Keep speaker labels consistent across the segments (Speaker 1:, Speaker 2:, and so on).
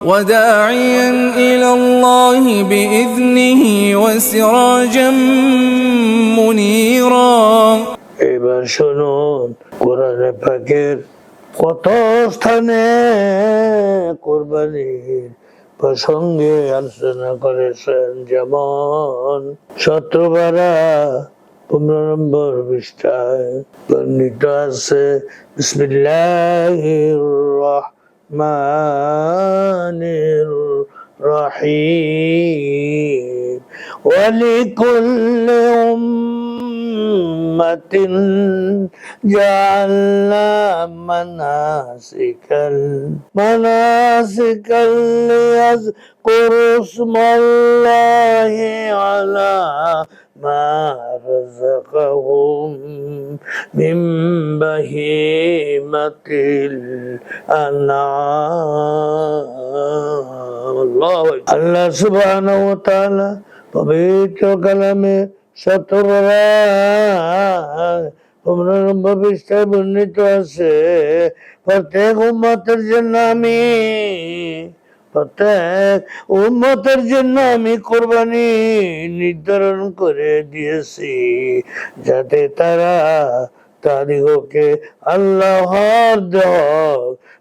Speaker 1: وداعيا إلى الله بإذنه وسراجا منيرا
Speaker 2: এবার শুনুন কোরআনে পাকের কত স্থানে কোরবানির প্রসঙ্গে আলোচনা করেছেন যেমন শত্রুবারা পনেরো নম্বর পৃষ্ঠায় বর্ণিত আছে বিসমিল্লাহির الرحمن الرحيم ولكل أمة جعلنا مناسكا مناسكا ليذكروا اسم الله على ما رزقهم من بهيمة الأنعام الله الله سبحانه وتعالى পবিত্র কালামে সতরা পনেরো নম্বর পৃষ্ঠায় বর্ণিত আছে প্রত্যেক উম্মতের জন্য আমি প্রত্যেক উম্মতের জন্য আমি কোরবানি নির্ধারণ করে দিয়েছি, যাতে তারা তাদিগকে আল্লাহর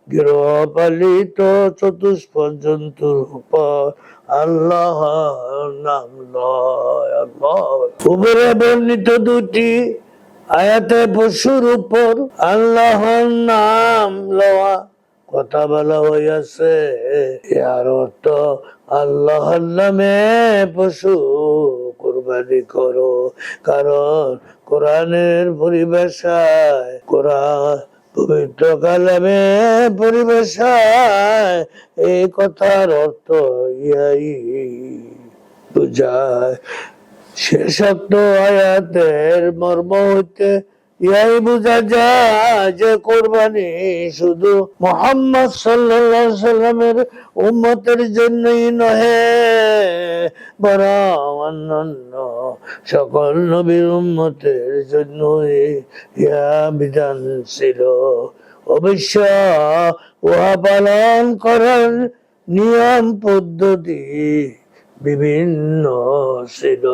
Speaker 2: গৃহপালিত চতুষ্পদ জন্তুর উপর আল্লাহর নাম লয়। উপরে বর্ণিত দুটি আয়াতে পশুর উপর আল্লাহর নাম লওয়া কথা বলা হইয়াছে। আর অর্থ আল্লাহর নামে পশু কোরবানি করো। কারণ কোরআনের পরিবেশায় কোরআন পবিত্র কালামে পরিবেশায় এই কথার অর্থ ইয়াই বুঝায়। শেষাক্ত আয়াতের মর্ম হইতে ইয়াই বোঝা যায় যে কোরবানি শুধু মোহাম্মদ আলাইহি সাল্লামের উম্মতের জন্যই নহে, বরং অন্যান্য সকল নবীর উম্মতের জন্যই ইয়া বিধান ছিল। অবশ্য উহা পালন করার নিয়ম পদ্ধতি বিভিন্ন ছিল।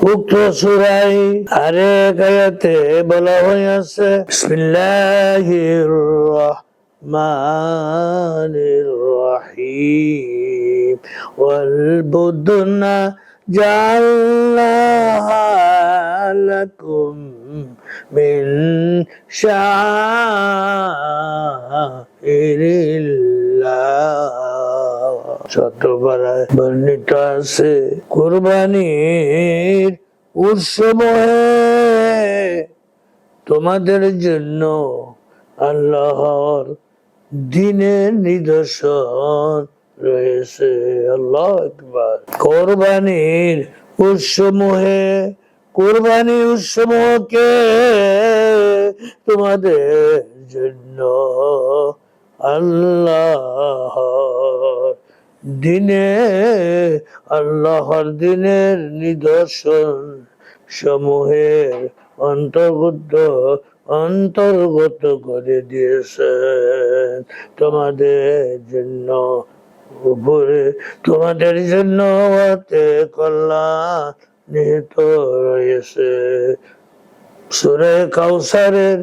Speaker 2: উক্ত সুরাই আরেক আয়াতে বলা হয়েছে বিসমিল্লাহির রহমানির রহিম ওয়াল বুদনা জাআলনাহা লাকুম মিন শাআইরিল্লাহ শতবারায় বর্ণিত আছে, কোরবানির তোমাদের জন্য আল্লাহর দিনের নিদর্শন রয়েছে। আল্লাহ একবার কোরবানির উৎসময়ে, কোরবানি উৎসমকে তোমাদের জন্য আল্লাহ দিনে, আল্লাহর দিনের নিদর্শন সমূহের অন্তর্গত অন্তর্গত করে দিয়েছেন। তোমাদের জন্য উপরে, তোমাদের জন্য কল্যাণ নিহিত রয়েছে। সুরে কাউসারের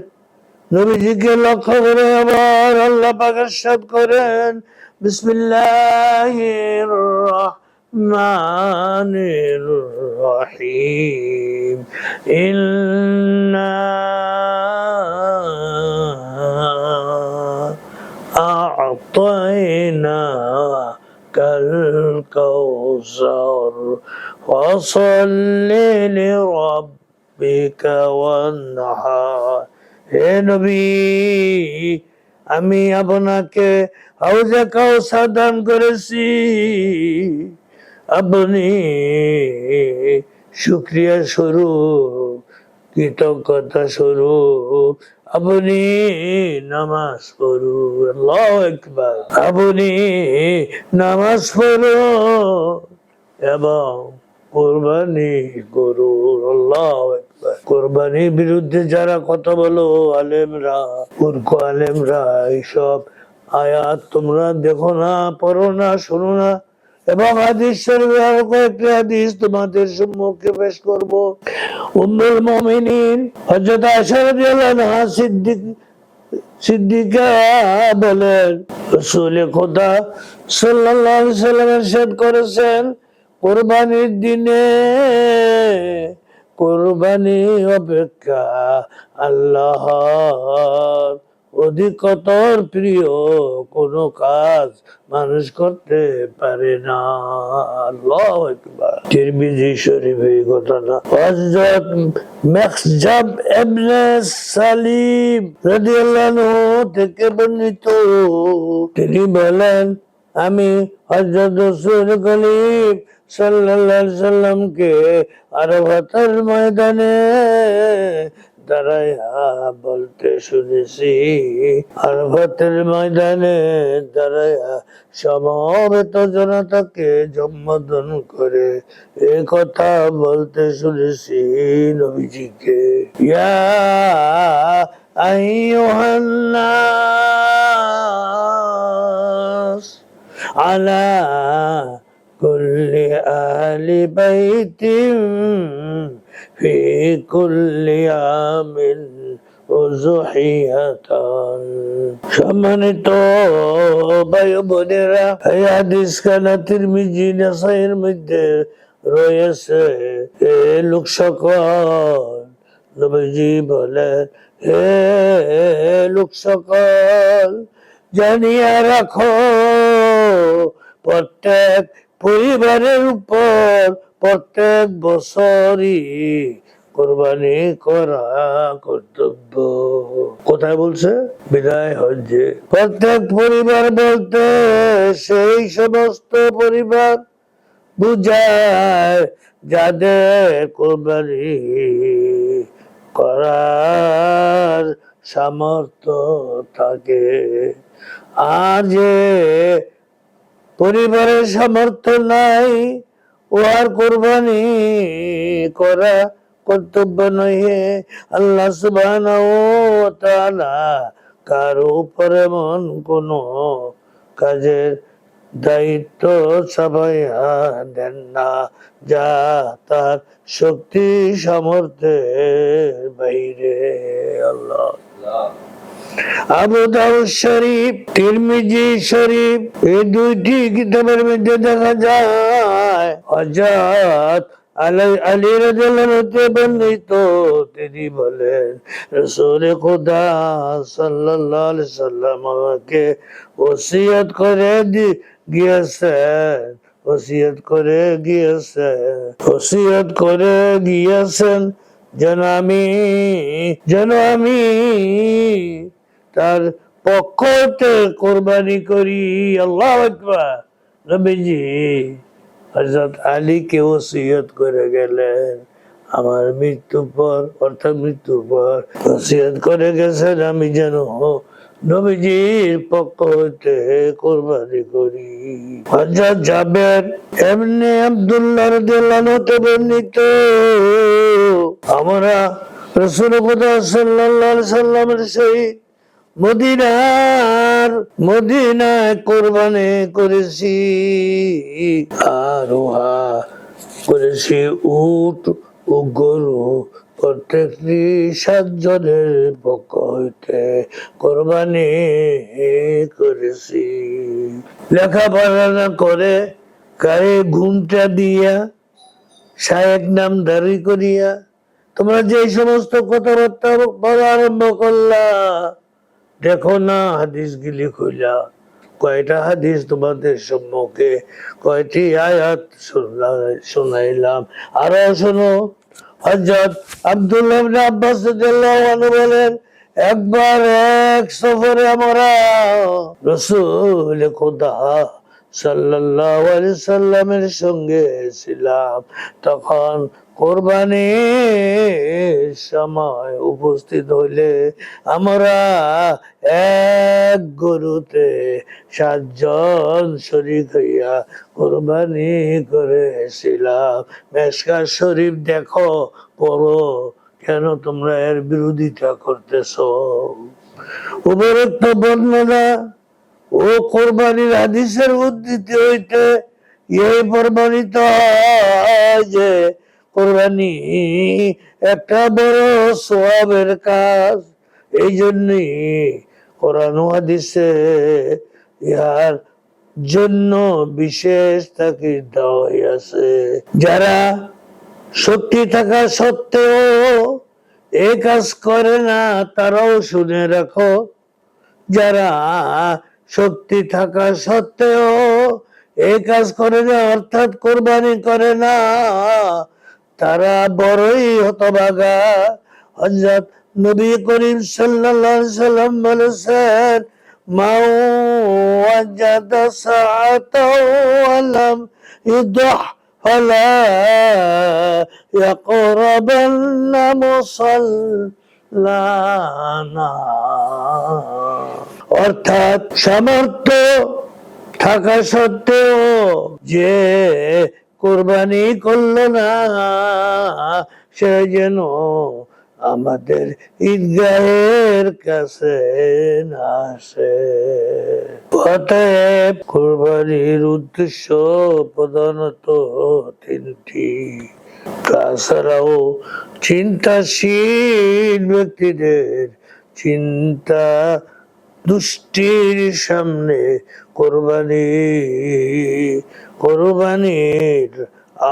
Speaker 2: নবীজিকে লক্ষ্য করে আবার আল্লাহ পাকের সাদ করেন বিসমিল্লাহির রহমানির রহিম ইন্না أعطيناك الكوثر فصل لربك وانحر হে নবী, আমি আপনাকে হাউজে কাউসার দান করেছি। আপনি শুক্রিয়া স্বরূপ, কৃতজ্ঞতা স্বরূপ, আপনি নামাজ আল্লাহু আকবার। আপনি নামাজ পড়ুন এবং কোরবানি কোরবানির বিরুদ্ধে যারা কথা বলো, আলেমরা, মূর্খ আলেমরা, এইসব আয়াত তোমরা দেখো না, পড়ো না, শোনো না। এবং হাদিস আরও কয়েকটি হাদিস তোমাদের সম্মুখে পেশ করব। উম্মুল মুমিনিন হযরত আয়েশা রাদিয়াল্লাহু সিদ্দিক সিদ্দিকা বলেন রসুল খোদা সাল্লাল্লাহু আলাইহি সাল্লাম ইরশাদ করেছেন। কোরবানির দিনে কোরবানি অপেক্ষা আল্লাহ অধিকতর প্রিয়, কোনো কাজ মানুষ করতে পারে না। আল্লাহ তিরমিজি শরীফ ঘটনা। সালিম থেকে বর্ণিত। তিনি বলেন আমি হযরত রাসূল সাল্লাল্লাহু আলাইহি সাল্লামকে আরাফাতের ময়দানে দাঁড়াইয়া বলতে শুনেছি। আরাফাতের ময়দানে দাঁড়াইয়া সমবেত জনতাকে সম্বোধন করে এ কথা বলতে শুনেছি নবীজিকে। ইয়া আইয়ুহান্নাস আলা كل أهل بيت في كل عام أضحية সম্মানিত ভাই ও বোনেরা এই হাদিস খানা তিরমিজি নাসাইয়ের মধ্যে রয়েছে এ লোক সকল নবীজি বলেন হে লোক সকল জানিয়া রাখো প্রত্যেক পরিবারের উপর প্রত্যেক বছরই কোরবানি করা কর্তব্য। কোথায় বলছে? বিদায় হজ্জে। প্রত্যেক পরিবার বলতে সেই সমস্ত পরিবার বুঝায় যাদের কোরবানি করার সামর্থ্য থাকে। আর যে পরিবারের সামর্থ্য নাই, ও আর কোরবানি করা কর্তব্য নহে। আল্লাহ তাআলা কারও উপর কোন কাজের দায়িত্ব চাপাইয়া দেন না, যা তার শক্তি সামর্থ্যের বাইরে। আল্লাহ। আবু শরীফ, তিরমিজি শরীফ, এই দুইটি কিতাবের মধ্যে দেখা যায়, হযরত আলী তিনি বলেন, রাসূল খোদা সাল্লাম আমাকে ওসিয়ত করে গিয়েছেন, ওসিয়ত করে গিয়েছেন, ওসিয়ত করে গিয়েছেন, যেন আমি যেন আমি তার পক্ষতে কোরবানি করি, আল্লাহ নবীজি, হযরত আলীকে ওসিয়ত করে গেলেন। আমার মৃত্যুর পর, অর্থাৎ মৃত্যুর পর ওসিয়ত করে গেছেন আমি যেন নবীজির পক্ষ হতে কোরবানি করি। হযরত জাবের এমনি আব্দুল্লাহ হতে বর্ণিত, আমরা রাসূল সাল্লাল্লাহু আলাইহি সাল্লামের সহিত মদিনার মদিনায় কোরবানি করেছি। আর করেছি উট ও গরু প্রত্যেকটি সাতজনের পক্ষ হইতে কোরবানি করেছি। লেখাপড়া না করে গায়ে ঘুমটা দিয়া শায়েক নাম দাঁড়ি করিয়া তোমরা যে সমস্ত কথাবার্তা বলা আরম্ভ করলা দেখো না হাদিস গিলি খুলা কয়টা হাদিস তোমাদের সম্মুখে? কয়টি আয়াত শোনাইলাম? আরও শোনো। হজরত আব্দুল্লাহ আব্বাস বলেন, একবার এক সফরে আমরা রসুল খোদা আলাইহি সাল্লামের সঙ্গে ছিলাম। তখন কোরবানির সময় উপস্থিত হইলে আমরা এক গরুতে সাতজন শরীর হইয়া কোরবানি করেছিলাম। মেসকা শরীফ দেখো, পড়ো, কেন তোমরা এর বিরোধিতা করতেছ? উপরোক্ত বর্ণনা ও কোরবানির হাদিসের উদ্ধৃতি হইতে এই প্রমাণিত যে কোরবানি একটা বড় সোয়াবের কাজ। এই জন্যই কোরআন হাদিসে ইহার জন্য বিশেষ তাকিদ দেওয়া হইয়াছে যারা শক্তি থাকা সত্ত্বেও এ কাজ করে না, তারাও শুনে রাখো। যারা শক্তি থাকা সত্ত্বেও এই কাজ করে না অর্থাৎ কোরবানি করে না, তারা বড়ই হতভাগা। হজরত নবী করিম সাল্লাল্লাহু সাল্লাম বলেছেন, মাউ ওয়াজাদ সাআতাও আলাম ইদহ ফালা ইয়াকরাবান মুসাল্লানা। অর্থাৎ সামর্থ্য থাকা সত্ত্বেও যে কোরবানি করল না, সে যেন আমাদের ঈদগাহের কাছে না আসে। অতএব কোরবানির উদ্দেশ্য প্রধানত তিনটি। তাছাড়াও চিন্তাশীল ব্যক্তিদের চিন্তা দুষ্টির সামনে কোরবানি, কোরবানির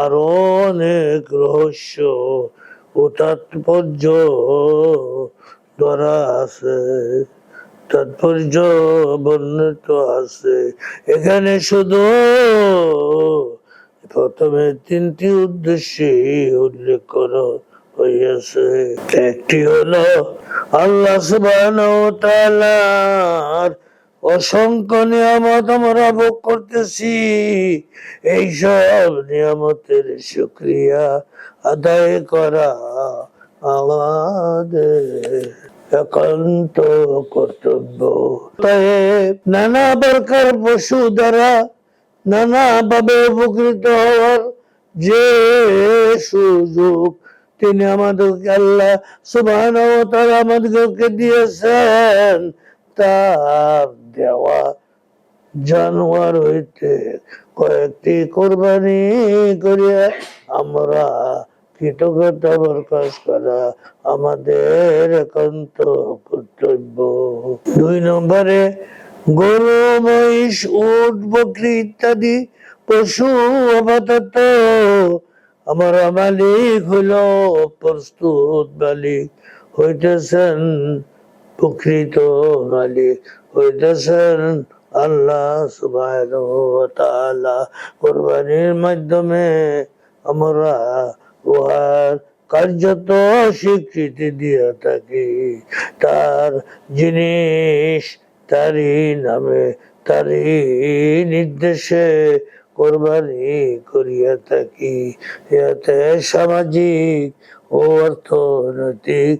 Speaker 2: আরও অনেক রহস্য, ও তাৎপর্য ধরা আছে, তাৎপর্য বর্ণিত আছে। এখানে শুধু প্রথমে তিনটি উদ্দেশ্যে উল্লেখ করা। হইয়াছে। একটি হলো আল্লাহ অসংখ্য নিয়ামত আমরা ভোগ করতেছি। নিয়ামতের আদায় করা আমাদের একান্ত কর্তব্য। নানা প্রকার পশু দ্বারা নানা ভাবে উপকৃত হওয়ার যে সুযোগ তিনি আমাদেরকে আল্লাহ সুবহান আমাদেরকে দিয়েছেন। তার দেওয়া জানোয়ার হইতে কয়েকটি কোরবানি করিয়া আমরা কৃতজ্ঞতা প্রকাশ করা আমাদের একান্ত কর্তব্য। দুই নম্বরে গরু, মহিষ, উট, বকরি ইত্যাদি পশু, আপাতত আমার মালিক হইল প্রস্তুত মালিক, হইতেছেন প্রকৃত মালিক, হইতেছেন আল্লাহ ওয়া কোরবানির মাধ্যমে আমরা উহার কার্যত স্বীকৃতি দিয়ে থাকি। তার জিনিস, তারই নামে, তারই নির্দেশে কোরবানি করিয়া থাকি। ইয়াতে সামাজিক ও অর্থনৈতিক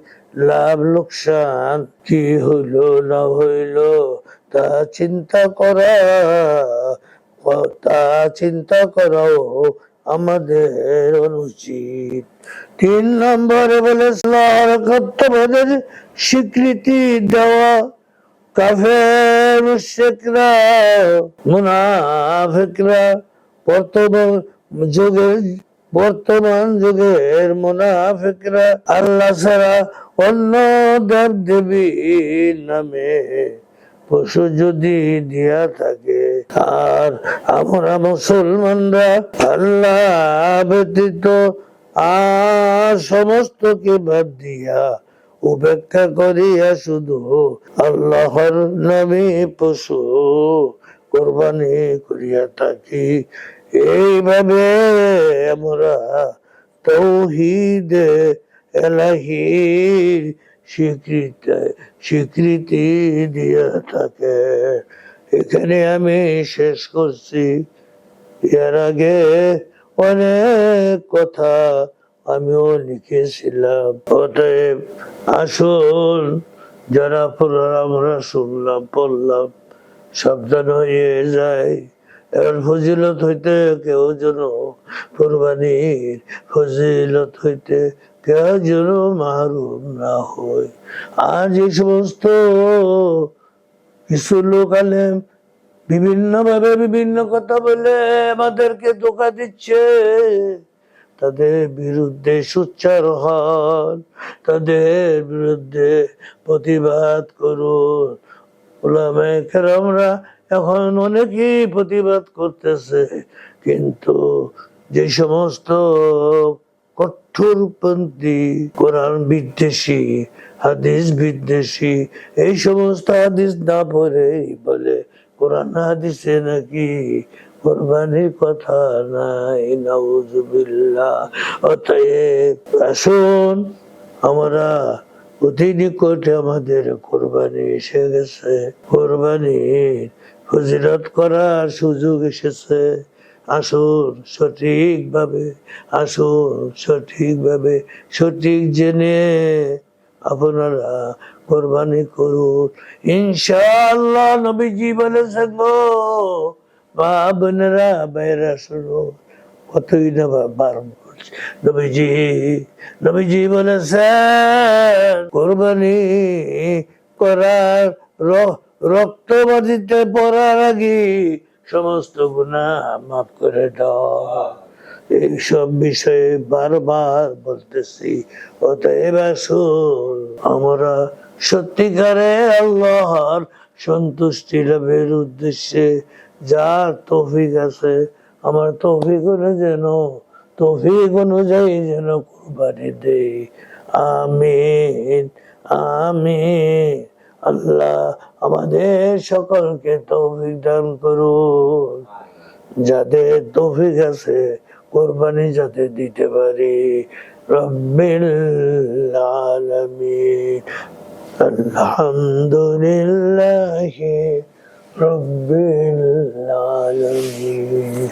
Speaker 2: লাভ লোকসান কি হইল, না হইল, তা চিন্তা করা, তা চিন্তা করাও আমাদের অনুচিত। তিন নম্বরে বলে স্বীকৃতি দেওয়া কাফের মুশরিকরা মুনাফিকরা বর্তমান যুগের বর্তমান যুগের মুনাফিকরা আল্লাহ ছাড়া অন্য দেব দেবী নামে পশু যদি দিয়া থাকে, আর আমরা মুসলমানরা আল্লাহ ব্যতীত আর সমস্ত কে বাদ দিয়া উপেক্ষা করিয়া শুধু আল্লাহর নামে পশু কোরবানি করিয়া থাকি। এইভাবে আমরা তৌহিদে এলাহির স্বীকৃতি স্বীকৃতি দিয়া থাকে। এখানে আমি শেষ করছি। এর আগে অনেক কথা আমিও লিখেছিলাম। অতএব আসুন, যারা পুরা আমরা শুনলাম, পড়লাম, সাবধান হয়ে যায় এর ফজিলত হইতে কেউ যেন কোরবানির ফজিলত হইতে কেউ যেন মাহরুম না হয়। আর যে সমস্ত কিছু লোক আলেম বিভিন্ন ভাবে বিভিন্ন কথা বলে আমাদেরকে ধোকা দিচ্ছে। তাদের বিরুদ্ধে সুচ্চার হন, তাদের বিরুদ্ধে প্রতিবাদ করুন। ওলামায়ে কেরামরা এখন অনেকেই প্রতিবাদ করতেছে, কিন্তু যে সমস্ত কঠোরপন্থী কোরআন বিদ্বেষী, হাদিস বিদ্বেষী, এই সমস্ত হাদিস না পড়ে বলে, কোরআন হাদিসে নাকি কোরবানির কথা নাই নাউজুবিল্লাহ অতএব আসুন আমরা অতি নিকটে আমাদের কোরবানি এসে গেছে কোরবানির ফজিলত করার সুযোগ এসেছে আসুন সঠিকভাবে আসুন সঠিকভাবে, সঠিক জেনে আপনারা কোরবানি করুন। ইনশাআল্লাহ নবীজি বলেছেন গো বাইরা শুনো কতই না বারণ করছে। নবীজি নবীজি কোরবানি করার র- রক্তবাদিতে পড়ার আগে সমস্ত গুণা মাফ করে দাও। এইসব বিষয়ে বারবার বলতেছি। অতএব আসুন, আমরা সত্যিকারে আল্লাহর সন্তুষ্টি লাভের উদ্দেশ্যে যার তৌফিক আছে, আমার তৌফিক হলে যেন, তৌফিক অনুযায়ী যেন কুরবানি দেই আমিন আমিন। আল্লাহ আমাদের সকলকে তৌফিক দান করুন যাদের তৌফিক আছে, কোরবানি যাতে দিতে পারি। রব্বিল আলামিন, আলহামদুলিল্লাহ রব্বিল আলামিন